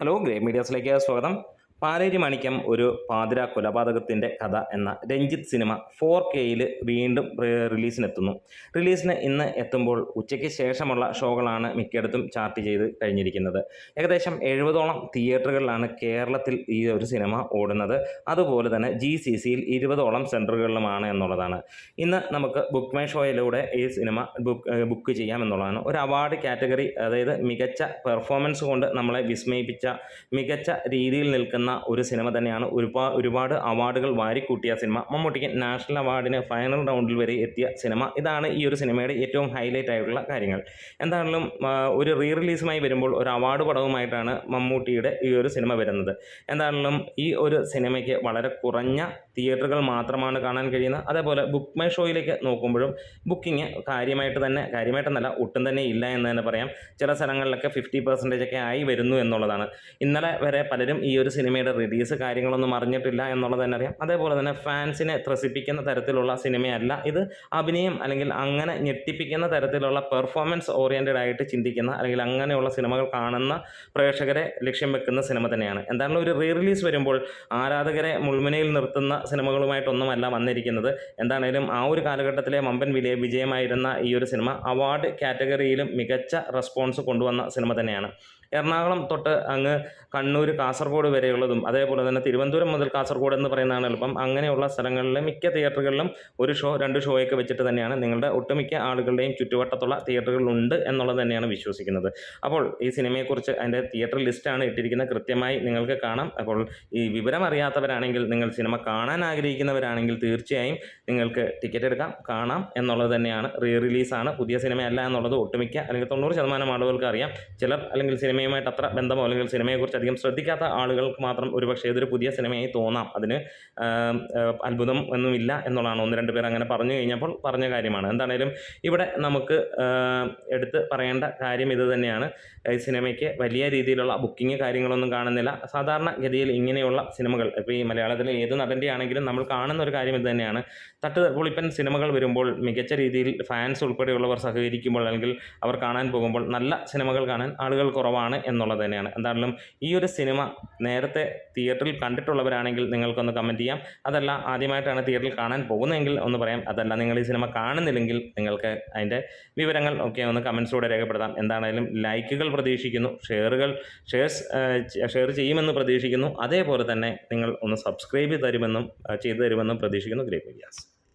Hello grey മീഡിയാസിലേക്ക് സ്വാഗതം. പാലേരി മാണിക്യം ഒരു പാതിര കൊലപാതകത്തിന്റെ കഥ എന്ന രഞ്ജിത്ത് സിനിമ ഫോർ കെയിൽ വീണ്ടും റിലീസിനെത്തുന്നു. റിലീസിന് ഇന്ന് എത്തുമ്പോൾ ഉച്ചയ്ക്ക് ശേഷമുള്ള ഷോകളാണ് മിക്കയിടത്തും ചാർട്ട് ചെയ്ത് കഴിഞ്ഞിരിക്കുന്നത്. ഏകദേശം എഴുപതോളം തിയേറ്ററുകളിലാണ് കേരളത്തിൽ ഈ ഒരു സിനിമ ഓടുന്നത്. അതുപോലെ തന്നെ ജി സി സിയിൽ ഇരുപതോളം സെന്ററുകളിലുമാണ് എന്നുള്ളതാണ്. ഇന്ന് നമുക്ക് ബുക്ക് മൈ ഷോയിലൂടെ ഈ സിനിമ ബുക്ക് ബുക്ക് ചെയ്യാം എന്നുള്ളതാണ് ഒരു അവാർഡ് കാറ്റഗറി അതായത് മികച്ച പെർഫോമൻസ് കൊണ്ട് നമ്മളെ വിസ്മയിപ്പിച്ച മികച്ച രീതിയിൽ നിൽക്കുന്ന ഒരു സിനിമ തന്നെയാണ് ഒരുപാട് ഒരുപാട് അവാർഡുകൾ വാരിക്കൂട്ടിയ സിനിമ. മമ്മൂട്ടിക്ക് നാഷണൽ അവാർഡിന് ഫൈനൽ റൗണ്ടിൽ വരെ എത്തിയ സിനിമ. ഇതാണ് ഈ ഒരു സിനിമയുടെ ഏറ്റവും ഹൈലൈറ്റ് ആയിട്ടുള്ള കാര്യങ്ങൾ. എന്താണെങ്കിലും ഒരു റീ റിലീസുമായി വരുമ്പോൾ ഒരു അവാർഡ് പടവുമായിട്ടാണ് മമ്മൂട്ടിയുടെ ഈ ഒരു സിനിമ വരുന്നത്. എന്താണെങ്കിലും ഈ ഒരു സിനിമയ്ക്ക് വളരെ കുറഞ്ഞ തിയേറ്ററുകൾ മാത്രമാണ് കാണാൻ കഴിയുന്നത്. അതേപോലെ ബുക്ക് മൈ ഷോയിലേക്ക് നോക്കുമ്പോഴും ബുക്കിംഗ് കാര്യമായിട്ട് തന്നെ കാര്യമായിട്ടെന്നല്ല ഒട്ടും തന്നെ ഇല്ല എന്ന് തന്നെ പറയാം. ചില സ്ഥലങ്ങളിലൊക്കെ ഫിഫ്റ്റി പെർസെന്റേജ് ഒക്കെ ആയി വരുന്നു എന്നുള്ളതാണ്. ഇന്നലെ വരെ പലരും ഈ ഒരു സിനിമയുടെ റിലീസ് കാര്യങ്ങളൊന്നും അറിഞ്ഞിട്ടില്ല എന്നുള്ളത് തന്നെ അറിയാം. അതേപോലെ തന്നെ ഫാൻസിനെ ത്രസിപ്പിക്കുന്ന തരത്തിലുള്ള സിനിമയല്ല ഇത്. അഭിനയം അല്ലെങ്കിൽ അങ്ങനെ ഞെട്ടിപ്പിക്കുന്ന തരത്തിലുള്ള പെർഫോമൻസ് ഓറിയന്റഡ് ആയിട്ട് ചിന്തിക്കുന്ന അല്ലെങ്കിൽ അങ്ങനെയുള്ള സിനിമകൾ കാണുന്ന പ്രേക്ഷകരെ ലക്ഷ്യം വെക്കുന്ന സിനിമ തന്നെയാണ്. എന്തായാലും ഒരു റീ റിലീസ് വരുമ്പോൾ ആരാധകരെ മുൾമുനയിൽ നിർത്തുന്ന സിനിമകളുമായിട്ടൊന്നുമല്ല വന്നിരിക്കുന്നത്. എന്താണേലും ആ ഒരു കാലഘട്ടത്തിലെ മമ്പൻ വിലയ വിജയമായിരുന്ന ഈ ഒരു സിനിമ അവാർഡ് കാറ്റഗറിയിലും മികച്ച റെസ്പോൺസ് കൊണ്ടുവന്ന സിനിമ തന്നെയാണ്. എറണാകുളം തൊട്ട് അങ്ങ് കണ്ണൂർ കാസർഗോഡ് വരെയുള്ളതും അതേപോലെ തന്നെ തിരുവനന്തപുരം മുതൽ കാസർഗോഡ് എന്ന് പറയുന്നതാണ് എളുപ്പം. അങ്ങനെയുള്ള സ്ഥലങ്ങളിലെ മിക്ക തിയേറ്ററുകളിലും ഒരു ഷോ രണ്ട് ഷോയൊക്കെ വെച്ചിട്ട് തന്നെയാണ് നിങ്ങളുടെ ഒട്ടുമിക്ക ആളുകളുടെയും ചുറ്റുവട്ടത്തുള്ള തിയേറ്ററുകളുണ്ട് എന്നുള്ളത് തന്നെയാണ് വിശ്വസിക്കുന്നത്. അപ്പോൾ ഈ സിനിമയെക്കുറിച്ച് അതിന്റെ തിയേറ്റർ ലിസ്റ്റാണ് ഇട്ടിരിക്കുന്നത്. കൃത്യമായി നിങ്ങൾക്ക് കാണാം. അപ്പോൾ ഈ വിവരം അറിയാത്തവരാണെങ്കിൽ നിങ്ങൾ സിനിമ കാണാൻ ആഗ്രഹിക്കുന്നവരാണെങ്കിൽ തീർച്ചയായും നിങ്ങൾക്ക് ടിക്കറ്റ് എടുക്കാം കാണാം എന്നുള്ളത് തന്നെയാണ്. റീ റിലീസാണ്. പുതിയ സിനിമയല്ല എന്നുള്ളത് ഒട്ടുമിക്ക അല്ലെങ്കിൽ തൊണ്ണൂറ് ശതമാനം ആളുകൾക്ക് അറിയാം. ചിലർ അല്ലെങ്കിൽ സിനിമയുമായിട്ട് അത്ര ബന്ധമോ അല്ലെങ്കിൽ സിനിമയെക്കുറിച്ച് അധികം ശ്രദ്ധിക്കാത്ത ആളുകൾക്ക് മാത്രം ഒരുപക്ഷെ ഇതൊരു പുതിയ സിനിമയായി തോന്നാം. അതിന് അത്ഭുതം ഒന്നുമില്ല എന്നുള്ളതാണ് ഒന്ന് രണ്ട് പേർ അങ്ങനെ പറഞ്ഞു കഴിഞ്ഞപ്പോൾ പറഞ്ഞ കാര്യമാണ്. എന്താണേലും ഇവിടെ നമുക്ക് എടുത്ത് പറയേണ്ട കാര്യം ഇത് തന്നെയാണ്. സിനിമയ്ക്ക് വലിയ രീതിയിലുള്ള ബുക്കിംഗ് കാര്യങ്ങളൊന്നും കാണുന്നില്ല. സാധാരണ ഗതിയിൽ ഇങ്ങനെയുള്ള സിനിമകൾ ഇപ്പോൾ ഈ മലയാളത്തിലെ ഏത് നടന്റെ ആണെങ്കിലും നമ്മൾ കാണുന്ന ഒരു കാര്യം ഇത് തന്നെയാണ്. തട്ട് പൊളിപ്പൻ സിനിമകൾ വരുമ്പോൾ മികച്ച രീതിയിൽ ഫാൻസ് ഉൾപ്പെടെയുള്ളവർ സഹകരിക്കുമ്പോൾ അല്ലെങ്കിൽ അവർ കാണാൻ പോകുമ്പോൾ നല്ല സിനിമകൾ കാണാൻ ആളുകൾ കുറവാണ്. എന്നുള്ളത് തന്നെയാണ്. എന്തായാലും ഈ ഒരു സിനിമ നേരത്തെ തിയേറ്ററിൽ കണ്ടിട്ടുള്ളവരാണെങ്കിൽ നിങ്ങൾക്കൊന്ന് കമന്റ് ചെയ്യാം. അതല്ല ആദ്യമായിട്ടാണ് തിയേറ്ററിൽ കാണാൻ പോകുന്നതെങ്കിൽ ഒന്ന് പറയാം. അതല്ല നിങ്ങൾ ഈ സിനിമ കാണുന്നില്ലെങ്കിൽ നിങ്ങൾക്ക് അതിന്റെ വിവരങ്ങൾ ഒക്കെ ഒന്ന് കമൻസിലൂടെ രേഖപ്പെടുത്താം. എന്താണേലും ലൈക്കുകൾ പ്രതീക്ഷിക്കുന്നു ഷെയറുകൾ ഷെയർസ് ഷെയർ ചെയ്യുമെന്ന് പ്രതീക്ഷിക്കുന്നു. അതേപോലെ തന്നെ നിങ്ങൾ ഒന്ന് സബ്സ്ക്രൈബ് തരുമെന്നും ചെയ്തു തരുമെന്നും പ്രതീക്ഷിക്കുന്നു. Great medias